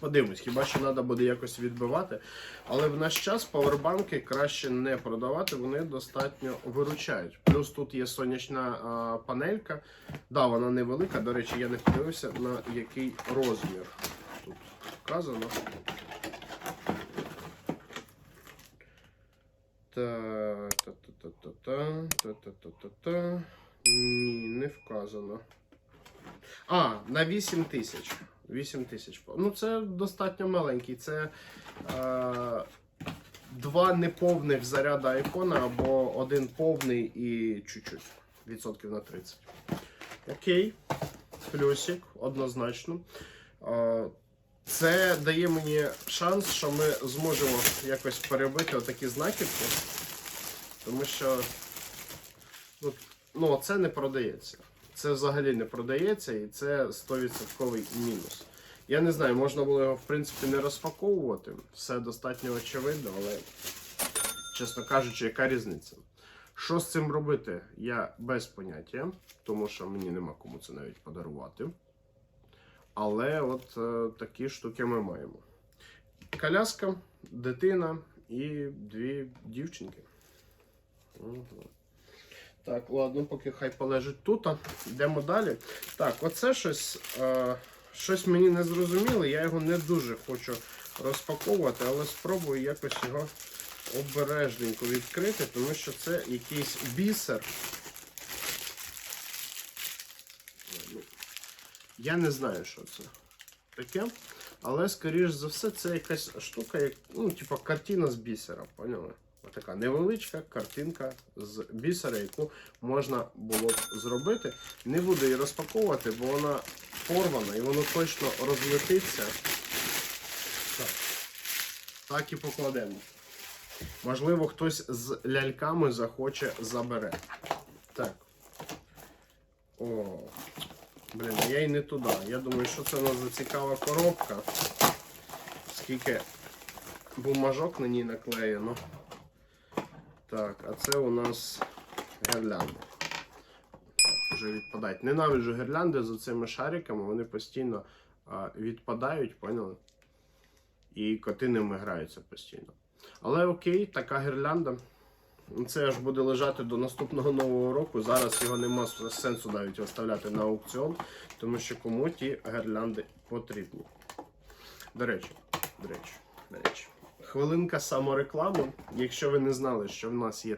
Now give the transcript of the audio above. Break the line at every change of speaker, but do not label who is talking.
Подивимось, хіба що треба буде якось відбивати. Але в наш час павербанки краще не продавати, вони достатньо виручають. Плюс тут є сонячна а, панелька. Да, вона невелика. До речі, я не подивився на який розмір. Тут вказано. Та та та та та та та та та та Ні, не вказано. А, на 8 тисяч. 8 тисяч. Ну, це достатньо маленький. Це е, два неповних заряда айфона або один повний і чуть-чуть. Відсотків на 30. Окей. Плюсик, однозначно. Е, це дає мені шанс, що ми зможемо якось перебити отакі знахідки. Тому що ну, ну, це не продається. Це взагалі не продається і це 100% мінус. Я не знаю, можна було його в принципі не розпаковувати. Все достатньо очевидно, але, чесно кажучи, яка різниця? Що з цим робити, я без поняття, тому що мені нема кому це навіть подарувати. Але от е, такі штуки ми маємо. Коляска, дитина і дві дівчинки. Мгм. Так, ладно, поки хай полежить тут. Йдемо далі. Так, оце щось, е, щось мені не зрозуміло. Я його не дуже хочу розпаковувати, але спробую якось його обережненько відкрити, тому що це якийсь бісер. Ну, Я не знаю, що це таке. Але, скоріш за все, це якась штука, як, ну, типа картина з бісера, поняли? Така невеличка картинка з бісера, яку можна було б зробити. Не буду її розпаковувати, бо вона порвана і воно точно розлетиться. Так, так і покладемо. Можливо, хтось з ляльками захоче забере. Так. О, блін, я й не туди. Я думаю, що це у нас за цікава коробка. Скільки бумажок на ній наклеєно. Так, а це у нас гірлянди. Вже відпадають. Ненавиджу гірлянди з цими шариками, вони постійно а, відпадають, поняли? І коти ними граються постійно. Але окей, така гірлянда. Це аж буде лежати до наступного нового року. Зараз його нема сенсу навіть виставляти на аукціон, тому що кому ті гірлянди потрібні. До речі, до речі, до речі. Хвилинка самореклами. Якщо ви не знали, що в нас є